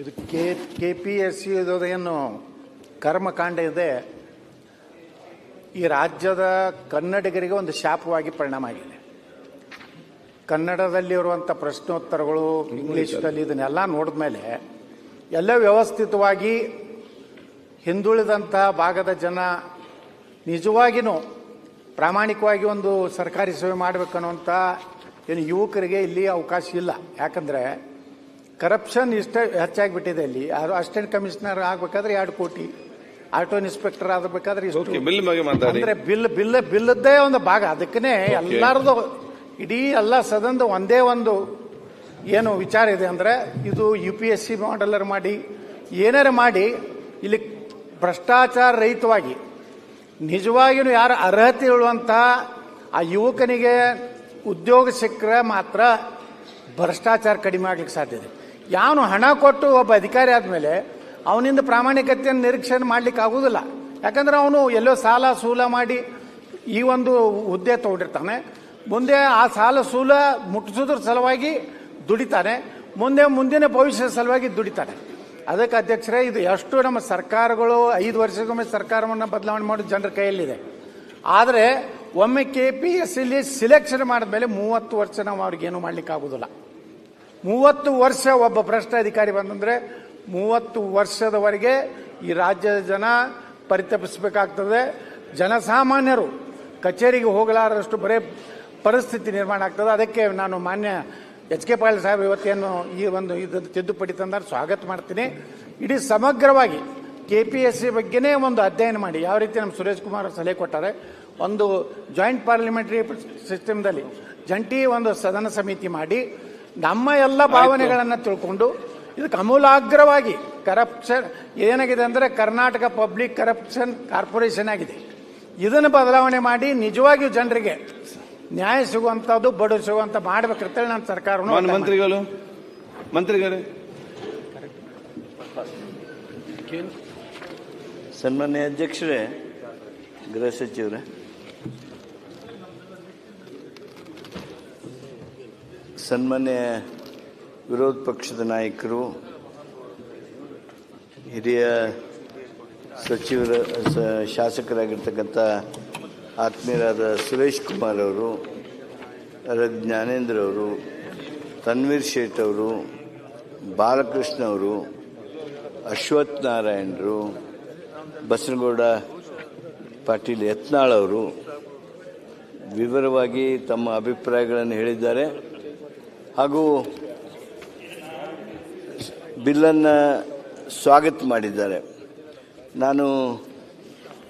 ಇದು K K P S C ಕರ್ಮಕಾಂಡ ಇದೆ, ಈ ರಾಜ್ಯದ ಕನ್ನಡಿಗರಿಗೆ ಒಂದು ಶಾಪವಾಗಿ ಪರಿಣಾಮ ಆಗಿದೆ. ಕನ್ನಡದಲ್ಲಿರುವಂಥ ಪ್ರಶ್ನೋತ್ತರಗಳು, ಇಂಗ್ಲೀಷ್ನಲ್ಲಿ ಇದನ್ನೆಲ್ಲ ನೋಡಿದ ಮೇಲೆ ಎಲ್ಲ ವ್ಯವಸ್ಥಿತವಾಗಿ ಹಿಂದುಳಿದಂಥ ಭಾಗದ ಜನ ನಿಜವಾಗಿಯೂ ಪ್ರಾಮಾಣಿಕವಾಗಿ ಒಂದು ಸರ್ಕಾರಿ ಸೇವೆ ಮಾಡಬೇಕನ್ನುವಂಥ ಏನು ಯುವಕರಿಗೆ ಇಲ್ಲಿ ಅವಕಾಶ ಇಲ್ಲ. ಯಾಕಂದರೆ ಕರಪ್ಷನ್ ಇಷ್ಟ ಹೆಚ್ಚಾಗಿಬಿಟ್ಟಿದೆ ಇಲ್ಲಿ ಯಾರು ಅಸಿಸ್ಟೆಂಟ್ ಕಮಿಷನರ್ ಆಗ್ಬೇಕಾದ್ರೆ ಎರಡು ಕೋಟಿ. ಆಟೋ ಇನ್ಸ್ಪೆಕ್ಟರ್ ಆಗಬೇಕಾದ್ರೆ ಅಂದ್ರೆ ಬಿಲ್ ಬಿಲ್ ಬಿಲ್ಲದ್ದೇ ಒಂದು ಭಾಗ. ಅದಕ್ಕನೇ ಎಲ್ಲಾರದು ಇಡೀ ಎಲ್ಲ ಸದನದ ಒಂದೇ ಒಂದು ಏನು ವಿಚಾರ ಇದೆ ಅಂದ್ರೆ ಇದು ಯು ಪಿ ಎಸ್ ಸಿ ಮಾಡಲರ್ ಮಾಡಿ ಏನಾರ ಮಾಡಿ ಇಲ್ಲಿ ಭ್ರಷ್ಟಾಚಾರ ರಹಿತವಾಗಿ ನಿಜವಾಗಿಯೂ ಯಾರು ಅರ್ಹತೆ ಇರುವಂಥ ಆ ಯುವಕನಿಗೆ ಉದ್ಯೋಗ ಸಿಕ್ಕರೆ ಮಾತ್ರ ಭ್ರಷ್ಟಾಚಾರ ಕಡಿಮೆ ಆಗ್ಲಿಕ್ಕೆ ಸಾಧ್ಯ ಇದೆ. ಯಾವನು ಹಣ ಕೊಟ್ಟು ಒಬ್ಬ ಅಧಿಕಾರಿ ಆದಮೇಲೆ ಅವನಿಂದ ಪ್ರಾಮಾಣಿಕತೆಯನ್ನು ನಿರೀಕ್ಷಣೆ ಮಾಡ್ಲಿಕ್ಕೆ ಆಗುವುದಿಲ್ಲ. ಯಾಕಂದ್ರೆ ಅವನು ಎಲ್ಲೋ ಸಾಲ ಸೂಲ ಮಾಡಿ ಈ ಒಂದು ಹುದ್ದೆ ತಗೊಂಡಿರ್ತಾನೆ. ಮುಂದೆ ಆ ಸಾಲ ಸೂಲ ಮುಟ್ಟಿಸೋದ್ರ ಸಲುವಾಗಿ ದುಡಿತಾನೆ. ಮುಂದೆ ಮುಂದಿನ ಭವಿಷ್ಯದ ಸಲುವಾಗಿ ದುಡಿತಾನೆ. ಅದಕ್ಕೆ ಅಧ್ಯಕ್ಷರೇ, ಇದು ಎಷ್ಟು ನಮ್ಮ ಸರ್ಕಾರಗಳು ಐದು ವರ್ಷಕ್ಕೊಮ್ಮೆ ಸರ್ಕಾರವನ್ನು ಬದಲಾವಣೆ ಮಾಡೋದು ಜನರ ಕೈಯಲ್ಲಿದೆ. ಆದರೆ ಒಮ್ಮೆ ಕೆ ಪಿ ಎಸ್ ಸಿಲಿ ಸಿಲೆಕ್ಷನ್ ಮಾಡಿದ್ಮೇಲೆ ಮೂವತ್ತು ವರ್ಷ ನಾವು ಅವ್ರಿಗೇನು ಮಾಡ್ಲಿಕ್ಕೆ ಆಗುದಿಲ್ಲ. ಮೂವತ್ತು ವರ್ಷ ಒಬ್ಬ ಭ್ರಷ್ಟ ಅಧಿಕಾರಿ ಬಂದಂದ್ರೆ ಮೂವತ್ತು ವರ್ಷದವರೆಗೆ ಈ ರಾಜ್ಯದ ಜನ ಪರಿತಪಿಸಬೇಕಾಗ್ತದೆ. ಜನಸಾಮಾನ್ಯರು ಕಚೇರಿಗೆ ಹೋಗಲಾರದಷ್ಟು ಬರೇ ಪರಿಸ್ಥಿತಿ ನಿರ್ಮಾಣ ಆಗ್ತದೆ. ಅದಕ್ಕೆ ನಾನು ಮಾನ್ಯ ಎಚ್ ಕೆ ಪಾಟೀಲ್ ಸಾಹೇಬ್ ಇವತ್ತೇನು ಈ ಒಂದು ಇದನ್ನು ತಿದ್ದುಪಡಿ ತಂದ್ರೆ, ಸ್ವಾಗತ ಮಾಡ್ತೀನಿ. ಇಡೀ ಸಮಗ್ರವಾಗಿ ಕೆ ಪಿ ಎಸ್ ಸಿ ಬಗ್ಗೆನೇ ಒಂದು ಅಧ್ಯಯನ ಮಾಡಿ. ಯಾವ ರೀತಿ ನಮ್ಮ ಸುರೇಶ್ ಕುಮಾರ್ ಸಲಹೆ ಕೊಟ್ಟಾರೆ. ಒಂದು ಜಾಯಿಂಟ್ ಪಾರ್ಲಿಮೆಂಟರಿ ಸಿಸ್ಟಮ್ದಲ್ಲಿ ಜಂಟಿ ಒಂದು ಸದನ ಸಮಿತಿ ಮಾಡಿ. ನಮ್ಮ ಎಲ್ಲ ಭಾವನೆಗಳನ್ನು ತಿಳ್ಕೊಂಡು ಇದಕ್ಕೆ ಅಮೂಲಾಗ್ರವಾಗಿ ಕರಪ್ಷನ್ ಏನಾಗಿದೆ ಅಂದರೆ ಕರ್ನಾಟಕ ಪಬ್ಲಿಕ್ ಕರಪ್ಷನ್ ಕಾರ್ಪೊರೇಷನ್ ಆಗಿದೆ. ಇದನ್ನು ಬದಲಾವಣೆ ಮಾಡಿ ನಿಜವಾಗಿಯೂ ಜನರಿಗೆ ನ್ಯಾಯ ಸಿಗುವಂಥದ್ದು ಬಡ ಸಿಗುವಂತ ಹೇಳಿ ನಮ್ಮ ಸರ್ಕಾರವನ್ನು ಮಾನ್ಯ ಒತ್ತಾಯ ಮಂತ್ರಿಗಳು ಮಂತ್ರಿಗಳೇ. ಸನ್ಮಾನ್ಯ ಅಧ್ಯಕ್ಷರೇ ಗೃಹ ಸಚಿವರೇ. ಸನ್ಮಾನ್ಯ ವಿರೋಧ ಪಕ್ಷದ ನಾಯಕರು, ಹಿರಿಯ ಸಚಿವರ ಶಾಸಕರಾಗಿರ್ತಕ್ಕಂಥ ಆತ್ಮೀಯರಾದ ಸುರೇಶ್ ಕುಮಾರ್ ಅವರು, ರ, ಜ್ಞಾನೇಂದ್ರ ಅವರು, ತನ್ವೀರ್ ಶೇಟ್ ಅವರು, ಬಾಲಕೃಷ್ಣ ಅವರು, ಅಶ್ವಥ್ ನಾರಾಯಣರು ಬಸನಗೌಡ ಪಾಟೀಲ್ ಯತ್ನಾಳ್ ಅವರು ವಿವರವಾಗಿ ತಮ್ಮ ಅಭಿಪ್ರಾಯಗಳನ್ನು ಹೇಳಿದ್ದಾರೆ. ಹಾಗೂ ಬಿಲ್ಲನ್ನು ಸ್ವಾಗತ ಮಾಡಿದ್ದಾರೆ. ನಾನು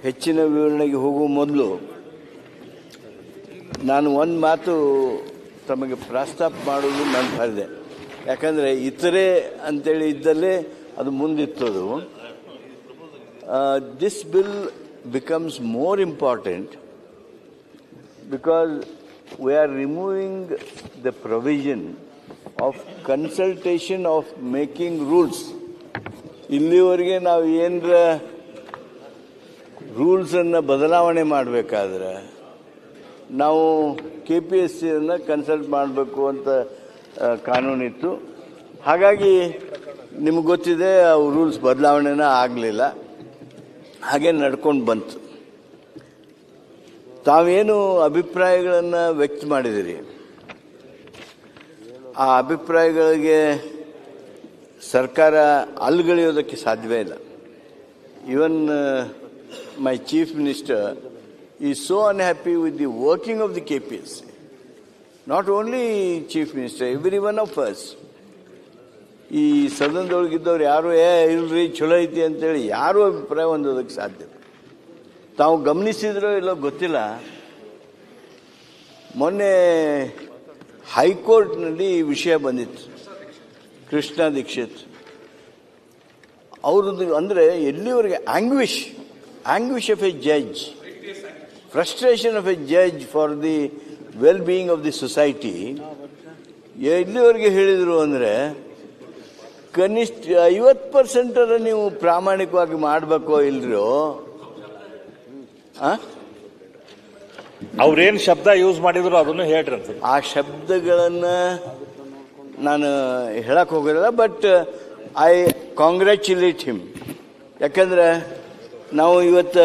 ಹೆಚ್ಚಿನ ವಿವರಣೆಗೆ ಹೋಗುವ ಮೊದಲು ನಾನು ಒಂದು ಮಾತು ತಮಗೆ ಪ್ರಸ್ತಾಪ ಮಾಡೋದು ನಾನು ಬರೆದೆ ಯಾಕಂದರೆ ಇತರೆ ಅಂತೇಳಿ ಇದ್ದಲ್ಲೇ ಅದು ಮುಂದಿತ್ತದು. This bill becomes more important because we are removing the provision of consultation of making rules. ಇಲ್ಲಿವರೆಗೆ ನಾವು ಏನರ ರೂಲ್ಸನ್ನು ಬದಲಾವಣೆ ಮಾಡಬೇಕಾದ್ರೆ ನಾವು ಕೆ ಪಿ ಎಸ್ ಸಿಯನ್ನು ಕನ್ಸಲ್ಟ್ ಮಾಡಬೇಕು ಅಂತ ಕಾನೂನಿತ್ತು. ಹಾಗಾಗಿ ನಿಮ್ಗೆ ಗೊತ್ತಿದೆ ಅವು ರೂಲ್ಸ್ ಬದಲಾವಣೆನ ಆಗಲಿಲ್ಲ. ಹಾಗೆ ನಡ್ಕೊಂಡು ಬಂತು. ತಾವೇನು ಅಭಿಪ್ರಾಯಗಳನ್ನು ವ್ಯಕ್ತ ಮಾಡಿದಿರಿ? ಆ ಅಭಿಪ್ರಾಯಗಳಿಗೆ ಸರ್ಕಾರ ಅಲ್ಲಿಗಳಿಯೋದಕ್ಕೆ ಸಾಧ್ಯವೇ ಇಲ್ಲ. ಈವನ್ ಮೈ ಚೀಫ್ ಮಿನಿಸ್ಟರ್ ಈ so unhappy with the working of the K P S not only chief minister every one of us ಈ ಸದನದೊಳಗಿದ್ದವ್ರು ಯಾರು, ಏ, ಇಲ್ರಿ ಚಲೋ ಐತಿ ಅಂತೇಳಿ ಯಾರೂ ಅಭಿಪ್ರಾಯ ಹೊಂದೋದಕ್ಕೆ ಸಾಧ್ಯ ತಾವು ಗಮನಿಸಿದ್ರೋ ಇಲ್ಲೋ ಗೊತ್ತಿಲ್ಲ. ಮೊನ್ನೆ ಹೈಕೋರ್ಟ್ನಲ್ಲಿ ಈ ವಿಷಯ ಬಂದಿತ್ತು. ಕೃಷ್ಣ ದೀಕ್ಷಿತ್. ಅವ್ರದ್ದು ಅಂದರೆ ಎಲ್ಲಿವರೆಗೆ anguish anguish of a judge frustration of a judge for the well being of the society ಎಲ್ಲಿವರೆಗೆ ಹೇಳಿದರು ಅಂದರೆ ಕನಿಷ್ಠ ಐವತ್ತು ಪರ್ಸೆಂಟರ ನೀವು ಪ್ರಾಮಾಣಿಕವಾಗಿ ಮಾಡಬೇಕೋ ಇಲ್ರೋ ಆ? ಅವ್ರೇನ್ ಶಬ್ದ ಯೂಸ್ ಮಾಡಿದ್ರು ಅದನ್ನು ಹೇಳ್ರಿ ಅಂತ. ಆ ಶಬ್ದಗಳನ್ನು ನಾನು ಹೇಳಕ್ಕೆ ಹೋಗಿರಲ್ಲ ಬಟ್ ಐ ಕಾಂಗ್ರ್ಯಾಚುಲೇಟ್ ಹಿಮ್ ಯಾಕಂದ್ರೆ ನಾವು ಇವತ್ತು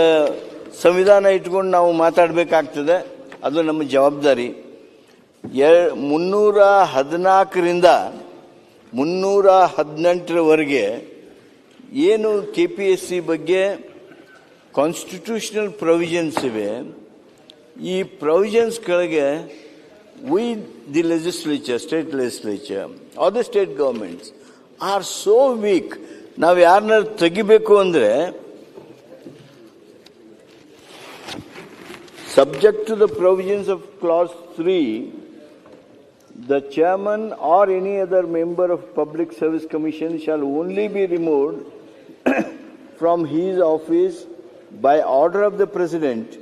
ಸಂವಿಧಾನ ಇಟ್ಕೊಂಡು ನಾವು ಮಾತಾಡಬೇಕಾಗ್ತದೆ ಅದು ನಮ್ಮ ಜವಾಬ್ದಾರಿ. ಎ ಮುನ್ನೂರ ಹದಿನಾಲ್ಕರಿಂದ ಮುನ್ನೂರ ಹದಿನೆಂಟರವರೆಗೆ ಏನು ಕೆ ಪಿ ಎಸ್ ಸಿ ಬಗ್ಗೆ ಕಾನ್ಸ್ಟಿಟ್ಯೂಷನಲ್ ಪ್ರೊವಿಷನ್ಸ್ ಇವೆ ಈ ಪ್ರೊವಿಷನ್ಸ್ ಕೆಳಗೆ we the legislature state legislature are the state governments are so weak ನಾವು ಯಾರನ್ನ ತೆಗಿಬೇಕು ಅಂದರೆ subject to the provisions of clause 3 the chairman or any other member of public service commission shall only be removed from his office by order of the President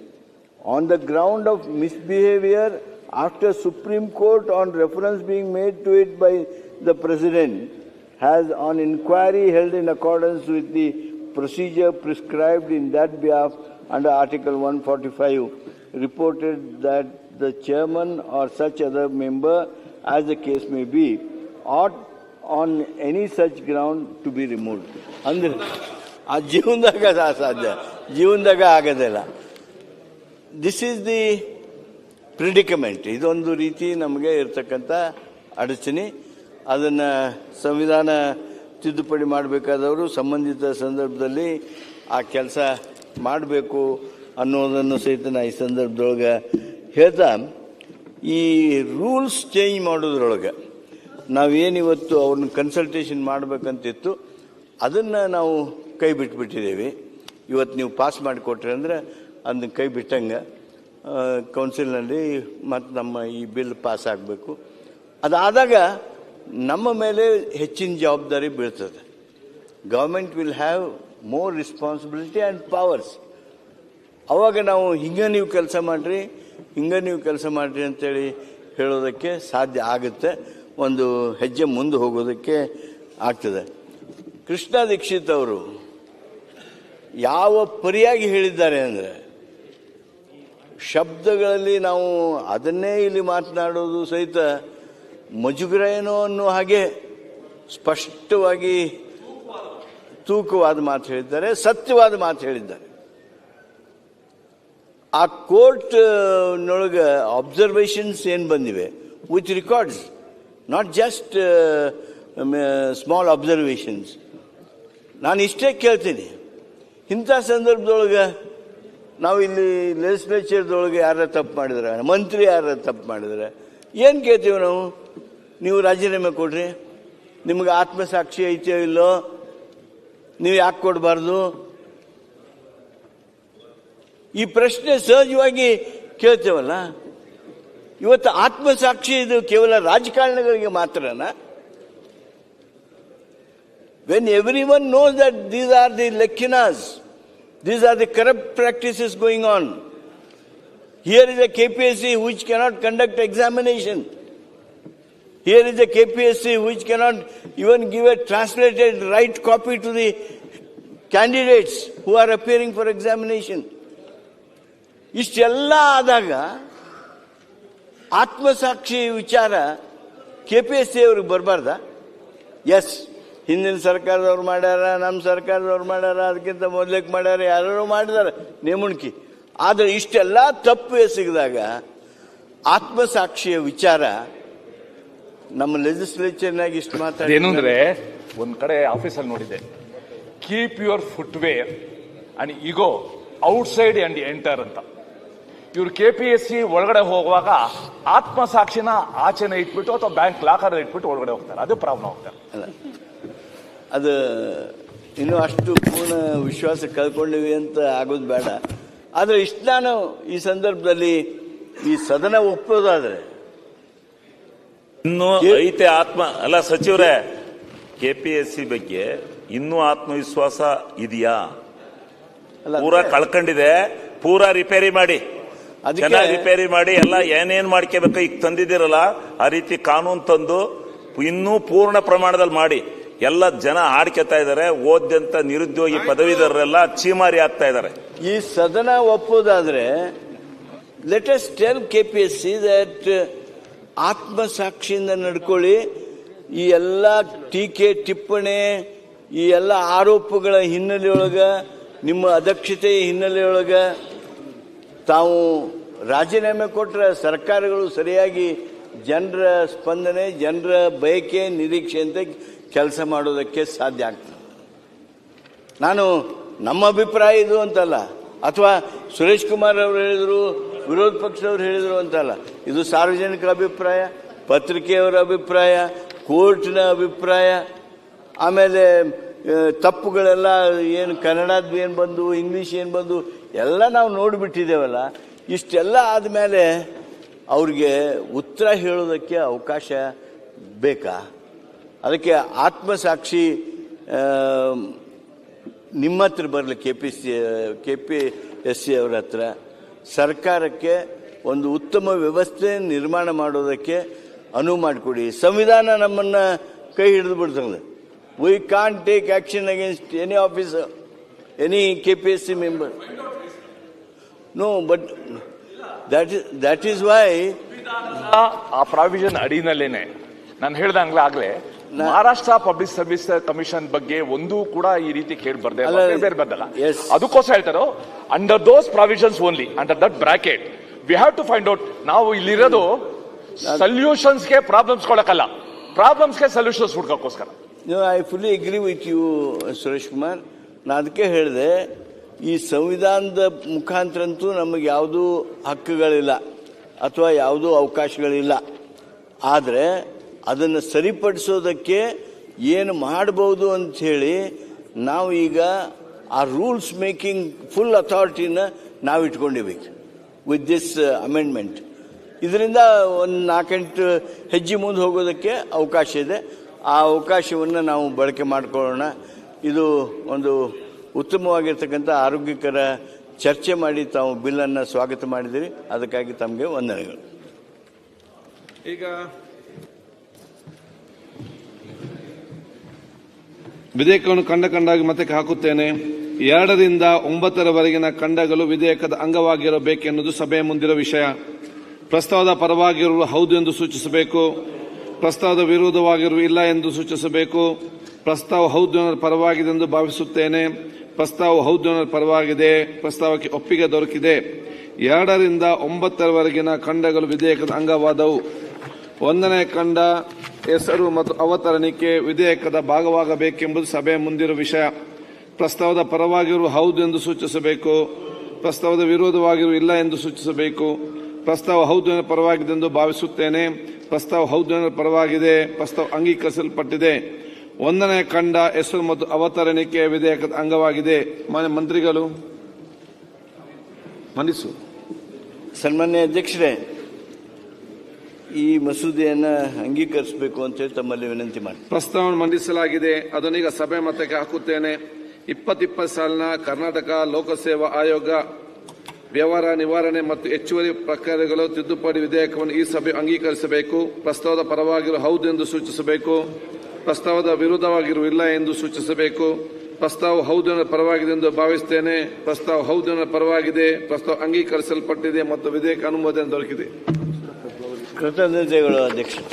on the ground of misbehavior after Supreme Court on reference being made to it by the President has on inquiry held in accordance with the procedure prescribed in that behalf under Article 145 reported that the chairman or such other member as the case may be ought on any such ground to be removed. ಆ ಜೀವನದಾಗ ಅದು ಅಸಾಧ್ಯ. ಜೀವನದಾಗ ಆಗೋದಿಲ್ಲ. This is the ಪ್ರಿಡಿಕಮೆಂಟ್ ಇದೊಂದು ರೀತಿ ನಮಗೆ ಇರ್ತಕ್ಕಂಥ ಅಡಚಣೆ. ಅದನ್ನು ಸಂವಿಧಾನ ತಿದ್ದುಪಡಿ ಮಾಡಬೇಕಾದವರು ಸಂಬಂಧಿತ ಸಂದರ್ಭದಲ್ಲಿ ಆ ಕೆಲಸ ಮಾಡಬೇಕು ಅನ್ನೋದನ್ನು ಸಹಿತ ನಾ ಈ ಸಂದರ್ಭದೊಳಗೆ ಹೇಳ್ತಾ, ಈ ರೂಲ್ಸ್ ಚೇಂಜ್ ಮಾಡೋದ್ರೊಳಗೆ ನಾವೇನಿವತ್ತು ಅವ್ರನ್ನ ಕನ್ಸಲ್ಟೇಷನ್ ಮಾಡಬೇಕಂತಿತ್ತು, ಅದನ್ನು ನಾವು ಕೈ ಬಿಟ್ಬಿಟ್ಟಿದ್ದೀವಿ. ಇವತ್ತು ನೀವು ಪಾಸ್ ಮಾಡಿಕೊಟ್ರಿ ಅಂದರೆ ಅದನ್ನ ಕೈ ಬಿಟ್ಟಂಗೆ. ಕೌನ್ಸಿಲ್ನಲ್ಲಿ ಮತ್ತು ನಮ್ಮ ಈ ಬಿಲ್ ಪಾಸ್ ಆಗಬೇಕು. ಅದಾದಾಗ ನಮ್ಮ ಮೇಲೆ ಹೆಚ್ಚಿನ ಜವಾಬ್ದಾರಿ ಬೀಳ್ತದೆ. Government will have more responsibility and powers. ಅವಾಗ ನಾವು ಹಿಂಗೆ ನೀವು ಕೆಲಸ ಮಾಡಿರಿ, ಹಿಂಗೆ ನೀವು ಕೆಲಸ ಮಾಡಿರಿ ಅಂತೇಳಿ ಹೇಳೋದಕ್ಕೆ ಸಾಧ್ಯ ಆಗುತ್ತೆ. ಒಂದು ಹೆಜ್ಜೆ ಮುಂದೆ ಹೋಗೋದಕ್ಕೆ ಆಗ್ತದೆ. ಕೃಷ್ಣ ದೀಕ್ಷಿತ್ ಅವರು ಯಾವ ಪರಿಯಾಗಿ ಹೇಳಿದ್ದಾರೆ ಅಂದರೆ ಶಬ್ದಗಳಲ್ಲಿ ನಾವು ಅದನ್ನೇ ಇಲ್ಲಿ ಮಾತನಾಡೋದು ಸಹಿತ ಮಜುಗರ ಏನೋ ಅನ್ನೋ ಹಾಗೆ ಸ್ಪಷ್ಟವಾಗಿ ತೂಕವಾದ ಮಾತು ಹೇಳಿದ್ದಾರೆ, ಸತ್ಯವಾದ ಮಾತು ಹೇಳಿದ್ದಾರೆ. ಆ ಕೋರ್ಟ್ ನೊಳಗೆ ಅಬ್ಸರ್ವೇಷನ್ಸ್ ಏನು ಬಂದಿವೆ? With records not just small observations ನಾನು ಇಷ್ಟೇ ಕೇಳ್ತೀನಿ. ಇಂಥ ಸಂದರ್ಭದೊಳಗೆ ನಾವು ಇಲ್ಲಿ ಲೆಜಿಸ್ಲೇಚರ್ದೊಳಗೆ ಯಾರ ತಪ್ಪು ಮಾಡಿದ್ರೆ, ಮಂತ್ರಿ ಯಾರ ತಪ್ಪು ಮಾಡಿದ್ರೆ, ಏನು ಕೇಳ್ತೀವಿ ನಾವು? ನೀವು ರಾಜೀನಾಮೆ ಕೊಡ್ರಿ. ನಿಮ್ಗೆ ಆತ್ಮಸಾಕ್ಷಿ ಐತೆಯೋ ಇಲ್ಲೋ? ನೀವು ಯಾಕೆ ಕೊಡಬಾರ್ದು? ಈ ಪ್ರಶ್ನೆ ಸಹಜವಾಗಿ ಕೇಳ್ತೇವಲ್ಲ? ಇವತ್ತು ಆತ್ಮಸಾಕ್ಷಿ ಇದು ಕೇವಲ ರಾಜಕಾರಣಿಗಳಿಗೆ ಮಾತ್ರನಾ? when everyone knows that these are the lekinas, these are the corrupt practices going on. Here is a KPSC which cannot conduct examination. Here is a KPSC which cannot even give a translated right copy to the candidates who are appearing for examination. ಇಷ್ಟೆಲ್ಲ ಆದಾಗ ಆತ್ಮಸಾಕ್ಷಿ ವಿಚಾರ K P S C ಅವ್ರಿಗೆ ಬರಬಾರ್ದ S ಹಿಂದಿನ ಸರ್ಕಾರದವ್ರು ಮಾಡ್ಯಾರ ನಮ್ಮ ಸರ್ಕಾರದವ್ರು ಮಾಡ್ಯಾರ ಅದಕ್ಕಿಂತ ಮೊದಲಕ್ಕೆ ಮಾಡ್ಯಾರ ಯಾರು ಮಾಡಿದಾರೆ ನೇಮುಣಿಕೆ. ಆದರೆ ಇಷ್ಟೆಲ್ಲ ತಪ್ಪು ಎಸಗಿದಾಗ ಆತ್ಮಸಾಕ್ಷಿಯ ವಿಚಾರ ನಮ್ಮ ಲೆಜಿಸ್ಲೇಚರ್ನಾಗ ಇಷ್ಟು ಮಾತಾಡಿ ಏನು ಅಂದರೆ ಒಂದು ಕಡೆ ಆಫೀಸಲ್ಲಿ ನೋಡಿದೆ keep your footwear and ego outside and enter ಅಂತ. ಇವರು ಕೆ ಪಿ ಎಸ್ ಸಿ ಒಳಗಡೆ ಹೋಗುವಾಗ ಆತ್ಮಸಾಕ್ಷಿನ ಆಚೆನೆ ಇಟ್ಬಿಟ್ಟು ಅಥವಾ ಬ್ಯಾಂಕ್ ಲಾಕರ್ ಇಟ್ಬಿಟ್ಟು ಒಳಗಡೆ ಹೋಗ್ತಾರೆ. ಅದು ಪ್ರಾಬ್ಲಮ್ ಹೋಗ್ತಾರೆ ಅದು ಇನ್ನೂ ಅಷ್ಟು ಪೂರ್ಣ ವಿಶ್ವಾಸ ಕಳ್ಕೊಂಡಿವಿ ಅಂತ ಆಗೋದು ಬೇಡ. ಆದರೆ ಇಷ್ಟು ನಾನು ಈ ಸಂದರ್ಭದಲ್ಲಿ ಈ ಸದನ ಒಪ್ಪೋದಾದರೆ. ಇನ್ನು ಐತೆ ಆತ್ಮ ಅಲ್ಲ ಸಚಿವರೇ ಕೆ ಪಿ ಎಸ್ ಸಿ ಬಗ್ಗೆ ಇನ್ನೂ ಆತ್ಮವಿಶ್ವಾಸ ಇದೆಯಾ? ಪೂರ ಕಳ್ಕೊಂಡಿದೆ ಪೂರಾ ರಿಪೇರಿ ಮಾಡಿ. ಅದಕ್ಕೆ- ಚೆನ್ನಾಗಿ ರಿಪೇರಿ ಮಾಡಿ ಎಲ್ಲ ಏನೇನ್ ಮಾಡ್ಕೋಬೇಕು ಈಗ ತಂದಿದ್ದೀರಲ್ಲ ಆ ರೀತಿ ಕಾನೂನು ತಂದು ಇನ್ನೂ ಪೂರ್ಣ ಪ್ರಮಾಣದಲ್ಲಿ ಮಾಡಿ. ಎಲ್ಲ ಜನ ಆಡ್ಕೊತಾ ಇದ್ದಾರೆ ಓದ್ಯಂತ ನಿರುದ್ಯೋಗಿ ಪದವೀಧರರೆಲ್ಲ ಚೀಮಾರಿ ಆಗ್ತಾ ಇದ್ದಾರೆ ಈ ಸದನ ಒಪ್ಪೋದಾದ್ರೆ latest ten K P S C that ಆತ್ಮಸಾಕ್ಷಿಯಿಂದ ನಡ್ಕೊಳ್ಳಿ, ಈ ಎಲ್ಲ ಟೀಕೆ ಟಿಪ್ಪಣಿ, ಈ ಎಲ್ಲ ಆರೋಪಗಳ ಹಿನ್ನೆಲೆಯೊಳಗ, ನಿಮ್ಮ ಅಧ್ಯಕ್ಷತೆಯ ಹಿನ್ನೆಲೆಯೊಳಗ, ತಾವು ರಾಜೀನಾಮೆ ಕೊಟ್ಟರೆ ಸರ್ಕಾರಗಳು ಸರಿಯಾಗಿ ಜನರ ಸ್ಪಂದನೆ, ಜನರ ಬಯಕೆ, ನಿರೀಕ್ಷೆ ಅಂತ ಕೆಲಸ ಮಾಡೋದಕ್ಕೆ ಸಾಧ್ಯ ಆಗ್ತದೆ. ನಾನು ನಮ್ಮ ಅಭಿಪ್ರಾಯ ಇದು ಅಂತಲ್ಲ. ಅಥವಾ ಸುರೇಶ್ ಕುಮಾರ್ ಅವರು ಹೇಳಿದರು, ವಿರೋಧ ಪಕ್ಷದವ್ರು ಹೇಳಿದರು ಅಂತಲ್ಲ. ಇದು ಸಾರ್ವಜನಿಕ ಅಭಿಪ್ರಾಯ, ಪತ್ರಿಕೆಯವರ ಅಭಿಪ್ರಾಯ, ಕೋರ್ಟ್ನ ಅಭಿಪ್ರಾಯ, ಆಮೇಲೆ ತಪ್ಪುಗಳೆಲ್ಲ ಏನು ಕನ್ನಡದ ಏನು ಬಂದು, ಇಂಗ್ಲೀಷ್ ಏನು ಬಂದು, ಎಲ್ಲ ನಾವು ನೋಡಿಬಿಟ್ಟಿದ್ದೇವಲ್ಲ. ಇಷ್ಟೆಲ್ಲ ಆದಮೇಲೆ ಅವ್ರಿಗೆ ಉತ್ತರ ಹೇಳೋದಕ್ಕೆ ಅವಕಾಶ ಬೇಕಾ? ಅದಕ್ಕೆ ಆತ್ಮಸಾಕ್ಷಿ ನಿಮ್ಮ ಹತ್ರ ಬರಲಿ K P C K P S C ಅವರ ಹತ್ರ. ಸರ್ಕಾರಕ್ಕೆ ಒಂದು ಉತ್ತಮ ವ್ಯವಸ್ಥೆ ನಿರ್ಮಾಣ ಮಾಡೋದಕ್ಕೆ ಅನುವು ಮಾಡಿಕೊಡಿ. ಸಂವಿಧಾನ ನಮ್ಮನ್ನು ಕೈ ಹಿಡಿದು ಬಿಡ್ತದೆ. We can take action against any officer any K P S C member no but that is that is why ಆ ಪ್ರಾವಿಷನ್ ಅಡಿನಲ್ಲೇನೆ. ನಾನು ಹೇಳ್ದಂಗ್ಲೇ ಆಗ್ಲೇ ಮಹಾರಾಷ್ಟ್ರ ಪಬ್ಲಿಕ್ ಸರ್ವಿಸ್ ಕಮಿಷನ್ ಬಗ್ಗೆ ಒಂದು ಕೂಡ ಈ ರೀತಿ ಕೇಳಿ ಬರ್ದೆ ಬೇರೆ ಬೇರೆ ಬಂದಲ್ಲ yes. ಅದಕ್ಕೋಸ್ಕರ ಹೇಳ್ತಾರೋ under those provisions only under that bracket we have to find out ನಾವು ಇಲ್ಲಿರೋದು ಸೊಲ್ಯೂಷನ್ಸ್ಗೆ ಪ್ರಾಬ್ಲಮ್ಸ್ ಕೊಡಕ್ಕಲ್ಲ. ಪ್ರಾಬ್ಲಮ್ಸ್ಗೆ solutions ಹುಡ್ಕೋಕ್ಕೋಸ್ಕರ. I fully agree with you Suresh Kumar. ನಾನು ಅದಕ್ಕೆ ಹೇಳಿದೆ ಈ ಸಂವಿಧಾನದ ಮುಖಾಂತರ ಅಂತೂ ನಮಗೆ ಯಾವುದೂ ಹಕ್ಕುಗಳಿಲ್ಲ ಅಥವಾ ಯಾವುದೂ ಅವಕಾಶಗಳಿಲ್ಲ. ಆದರೆ ಅದನ್ನು ಸರಿಪಡಿಸೋದಕ್ಕೆ ಏನು ಮಾಡ್ಬೋದು ಅಂಥೇಳಿ ನಾವು ಈಗ ಆ ರೂಲ್ಸ್ ಮೇಕಿಂಗ್ ಫುಲ್ ಅಥಾರಿಟಿನ ನಾವು ಇಟ್ಕೊಂಡಿರ್ಬೇಕು ವಿತ್ ದಿಸ್ ಅಮೆಂಡ್ಮೆಂಟ್ ಇದರಿಂದ ಒಂದು ನಾಲ್ಕೆಂಟು ಹೆಜ್ಜೆ ಮುಂದೆ ಹೋಗೋದಕ್ಕೆ ಅವಕಾಶ ಇದೆ. ಆ ಅವಕಾಶವನ್ನು ನಾವು ಬಳಕೆ ಮಾಡಿಕೊಳ್ಳೋಣ. ಇದು ಒಂದು ಉತ್ತಮವಾಗಿರ್ತಕ್ಕಂಥ ಆರೋಗ್ಯಕರ ಚರ್ಚೆ ಮಾಡಿ ತಾವು ಬಿಲ್ಲನ್ನು ಸ್ವಾಗತ ಮಾಡಿದಿರಿ ಅದಕ್ಕಾಗಿ ತಮಗೆ ವಂದನೆಗಳು. ಈಗ ವಿಧೇಯಕವನ್ನು ಕಂಡ ಕಂಡಾಗಿ ಮತ್ತೆ ಹಾಕುತ್ತೇನೆ. ಎರಡರಿಂದ ಒಂಬತ್ತರವರೆಗಿನ ಕಂಡಗಳು ವಿಧೇಯಕದ ಅಂಗವಾಗಿರಬೇಕೆನ್ನುವುದು ಸಭೆಯ ಮುಂದಿರುವ ವಿಷಯ. ಪ್ರಸ್ತಾವದ ಪರವಾಗಿರುವ ಹೌದು ಎಂದು ಸೂಚಿಸಬೇಕು. ಪ್ರಸ್ತಾವದ ವಿರೋಧವಾಗಿರುವ ಇಲ್ಲ ಎಂದು ಸೂಚಿಸಬೇಕು. ಪ್ರಸ್ತಾವ ಹೌದು ಅನ್ನೋದು ಪರವಾಗಿದೆ ಎಂದು ಭಾವಿಸುತ್ತೇನೆ. ಪ್ರಸ್ತಾವ ಹೌದು ಅನ್ನೋದು ಪರವಾಗಿದೆ. ಪ್ರಸ್ತಾವಕ್ಕೆ ಒಪ್ಪಿಗೆ ದೊರಕಿದೆ. ಎರಡರಿಂದ ಒಂಬತ್ತರವರೆಗಿನ ಖಂಡಗಳು ವಿಧೇಯಕದ ಅಂಗವಾದವು. ಒಂದನೇ ಖಂಡ ಹೆಸರು ಮತ್ತು ಅವತರಣಿಕೆ ವಿಧೇಯಕದ ಭಾಗವಾಗಬೇಕೆಂಬುದು ಸಭೆಯ ಮುಂದಿರುವ ವಿಷಯ. ಪ್ರಸ್ತಾವದ ಪರವಾಗಿರುವ ಹೌದು ಎಂದು ಸೂಚಿಸಬೇಕು. ಪ್ರಸ್ತಾವದ ವಿರೋಧವಾಗಿರುವ ಇಲ್ಲ ಎಂದು ಸೂಚಿಸಬೇಕು. ಪ್ರಸ್ತಾವ ಹೌದು ಪರವಾಗಿದೆ ಎಂದು ಭಾವಿಸುತ್ತೇನೆ. ಪ್ರಸ್ತಾವ ಹೌದು ಪರವಾಗಿದೆ. ಪ್ರಸ್ತಾವ ಅಂಗೀಕರಿಸಲ್ಪಟ್ಟಿದೆ. ಒಂದನೇ ಖಂಡ ಹೆಸರು ಮತ್ತು ಅವತರಣಿಕೆ ವಿಧೇಯಕದ ಅಂಗವಾಗಿದೆ. ಮಾನ್ಯ ಮಂತ್ರಿಗಳು ಮನಿಸು ಸನ್ಮಾನ್ಯ ಅಧ್ಯಕ್ಷರೇ ಈ ಮಸೂದೆಯನ್ನು ಅಂಗೀಕರಿಸಬೇಕು ಅಂತ ಹೇಳಿ ತಮ್ಮಲ್ಲಿ ವಿನಂತಿ ಮಾಡಿ ಪ್ರಸ್ತಾವನೆ ಮಂಡಿಸಲಾಗಿದೆ. ಅದನ್ನೀಗ ಸಭೆ ಮತಕ್ಕೆ ಹಾಕುತ್ತೇನೆ. ಇಪ್ಪತ್ತಿಪ್ಪತ್ತು ಸಾಲಿನ ಕರ್ನಾಟಕ ಲೋಕಸೇವಾ ಆಯೋಗ ವ್ಯವಹಾರ ನಿವಾರಣೆ ಮತ್ತು ಹೆಚ್ಚುವರಿ ಪ್ರಕಾರಗಳು ತಿದ್ದುಪಡಿ ವಿಧೇಯಕವನ್ನು ಈ ಸಭೆ ಅಂಗೀಕರಿಸಬೇಕು. ಪ್ರಸ್ತಾವದ ಪರವಾಗಿರುವ ಹೌದು ಎಂದು ಸೂಚಿಸಬೇಕು. ಪ್ರಸ್ತಾವದ ವಿರುದ್ಧವಾಗಿರುವ ಇಲ್ಲ ಎಂದು ಸೂಚಿಸಬೇಕು. ಪ್ರಸ್ತಾವ ಹೌದು ಪರವಾಗಿದೆ ಎಂದು ಭಾವಿಸುತ್ತೇನೆ ಪ್ರಸ್ತಾವ ಹೌದು ಪರವಾಗಿದೆ. ಪ್ರಸ್ತಾವ ಅಂಗೀಕರಿಸಲ್ಪಟ್ಟಿದೆ ಮತ್ತು ವಿಧೇಯಕ ಅನುಮೋದನೆ ದೊರಕಿದೆ. 可咱那这个，你看。